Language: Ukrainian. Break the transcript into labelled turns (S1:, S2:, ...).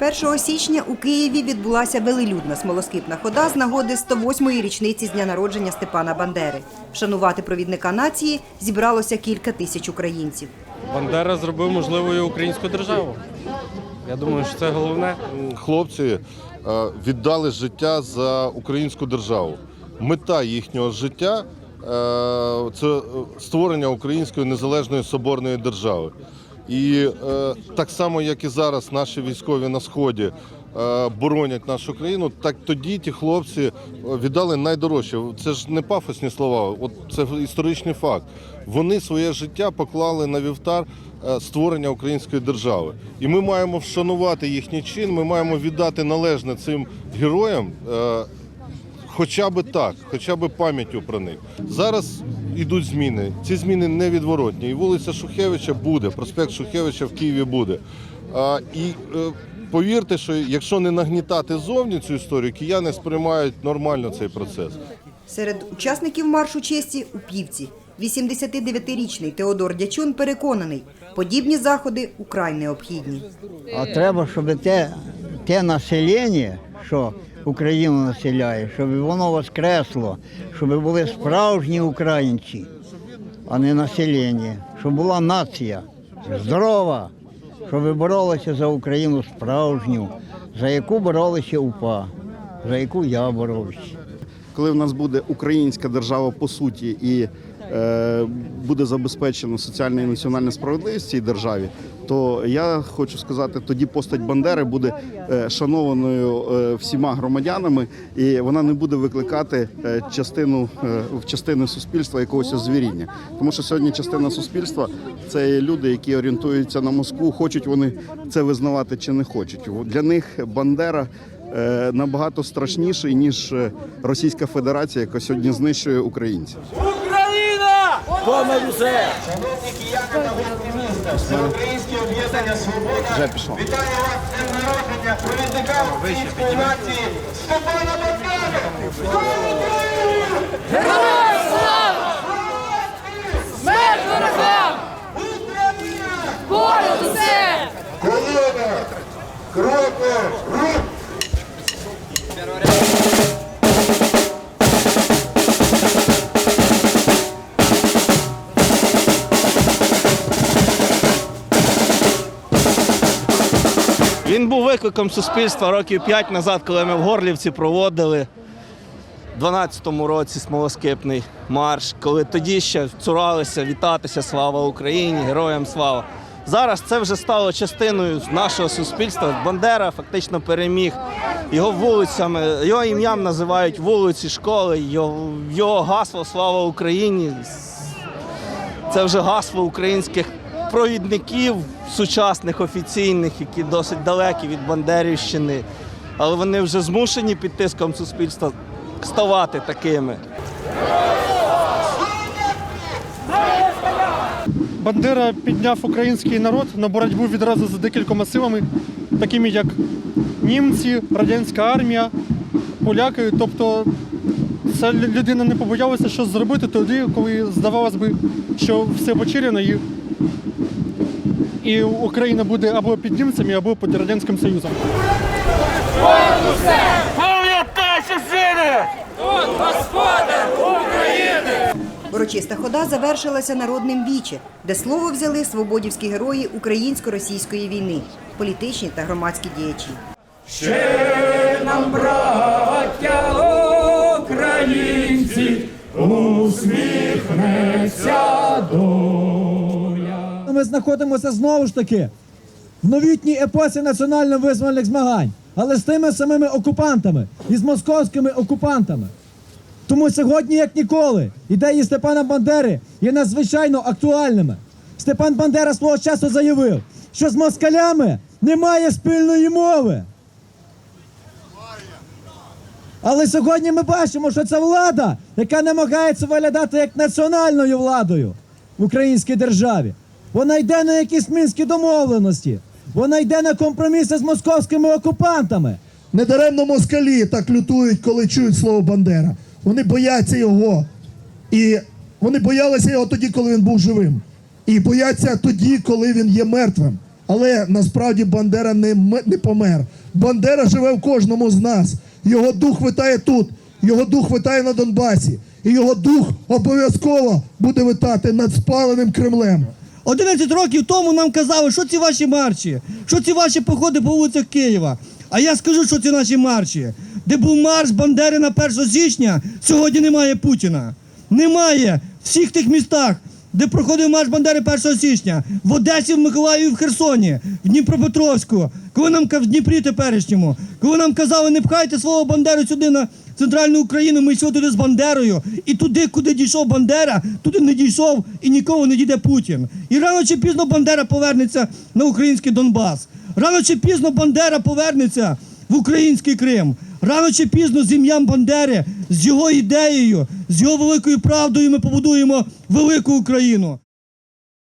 S1: 1 січня у Києві відбулася велелюдна смолоскипна хода з нагоди 108-ї річниці з дня народження Степана Бандери. Вшанувати провідника нації зібралося кілька тисяч українців.
S2: Бандера зробив можливою українську державу. Я думаю, що це головне.
S3: хлопці е, віддали життя за українську державу. Мета їхнього життя е, це створення української незалежної соборної держави. І е, так само, як і зараз наші військові на сході е, боронять нашу країну, так тоді ті хлопці е, віддали найдорожче. Це ж не пафосні слова, от це історичний факт. Вони своє життя поклали на вівтар е, створення української держави. І ми маємо вшанувати їхній чин, ми маємо віддати належне цим героям. е, Хоча би так, хоча б пам'яттю про них. Зараз йдуть зміни. Ці зміни невідворотні. І вулиця Шухевича буде, проспект Шухевича в Києві буде. А, і е, повірте, що якщо не нагнітати зовні цю історію, кияни сприймають нормально цей процес.
S1: Серед учасників маршу честі у Півці 89-річний Теодор Дячун переконаний, подібні заходи украй необхідні.
S4: А треба, щоб те, те населення, що Україну населяє, щоб воно воскресло, щоб були справжні українці, а не населення, щоб була нація здорова, щоб боролися за Україну справжню, за яку боролися УПА, за яку я боровся.
S5: коли в нас буде українська держава по суті і е, буде забезпечено соціальна і національна справедливість в цій державі, то я хочу сказати, тоді постать Бандери буде е, шанованою е, всіма громадянами, і вона не буде викликати е, частину в частини суспільства якогось озвіріння. Тому що сьогодні частина суспільства це люди, які орієнтуються на Москву, хочуть вони це визнавати чи не хочуть. Для них Бандера набагато страшніший ніж Російська Федерація, яка сьогодні знищує українців.
S6: Україна! Понад усе!
S7: Всеукраїнське об'єднання Свобода вітає вас з днем народження провідника української нації Степана Україні!
S6: Героям слава! Смерть ворогам!
S7: Україна!
S6: Понад усе!
S7: Колона! Кроком!
S8: Він був викликом суспільства років 5 назад, коли ми в Горлівці проводили в 12-му році смолоскипний марш, коли тоді ще цуралися вітатися Слава Україні, героям слава. Зараз це вже стало частиною нашого суспільства. Бандера фактично переміг. Його вулицями, його ім'ям називають вулиці, школи, його, його гасло Слава Україні. Це вже гасло українських провідників, сучасних офіційних, які досить далекі від Бандерівщини, але вони вже змушені під тиском суспільства ставати такими.
S9: Бандера підняв український народ на боротьбу відразу з декількома силами, такими як німці, радянська армія, поляки. Тобто ця людина не побоялася щось зробити тоді, коли здавалось би, що все потеряно і, і Україна буде або під німцями, або під Радянським Союзом.
S6: Пам'ятай, чужини! Тут господар України!
S1: Урочиста хода завершилася народним віче, де слово взяли свободівські герої українсько-російської війни, політичні та громадські діячі.
S6: Ще Нам, браття українці, усміхнеться доля.
S10: Знаходимося знову ж таки в новітній епосі національно-визвольних змагань, але з тими самими окупантами і з московськими окупантами. Тому сьогодні, як ніколи, ідеї Степана Бандери є надзвичайно актуальними. Степан Бандера свого часу заявив, що з москалями немає спільної мови. Але сьогодні ми бачимо, що це влада, яка намагається виглядати як національною владою в українській державі. Вона йде на якісь мінські домовленості. Вона йде на компроміси з московськими окупантами.
S11: Недаремно москалі так лютують, коли чують слово Бандера. Вони бояться його. І вони боялися його тоді, коли він був живим. І бояться тоді, коли він є мертвим. Але насправді Бандера не, не помер. Бандера живе в кожному з нас. Його дух витає тут, його дух витає на Донбасі. І його дух обов'язково буде витати над спаленим Кремлем.
S10: 11 років тому нам казали, що ці ваші марші, що ці ваші походи по вулицях Києва. А я скажу, що ці наші марші. Де був марш Бандери на 1 січня, сьогодні немає Путіна. Немає в всіх тих містах, де проходив марш Бандери 1 січня. В Одесі, в Миколаєві, в Херсоні, в Дніпропетровську, коли нам в Дніпрі теперішньому, коли нам казали, не пхайте свого Бандеру сюди на центральну Україну, ми йшли туди з Бандерою. І туди, куди дійшов Бандера, туди не дійшов і нікого не дійде Путін. І рано чи пізно Бандера повернеться на український Донбас. Рано чи пізно Бандера повернеться в український Крим. Рано чи пізно з ім'ям Бандери, з його ідеєю, з його великою правдою ми побудуємо велику Україну.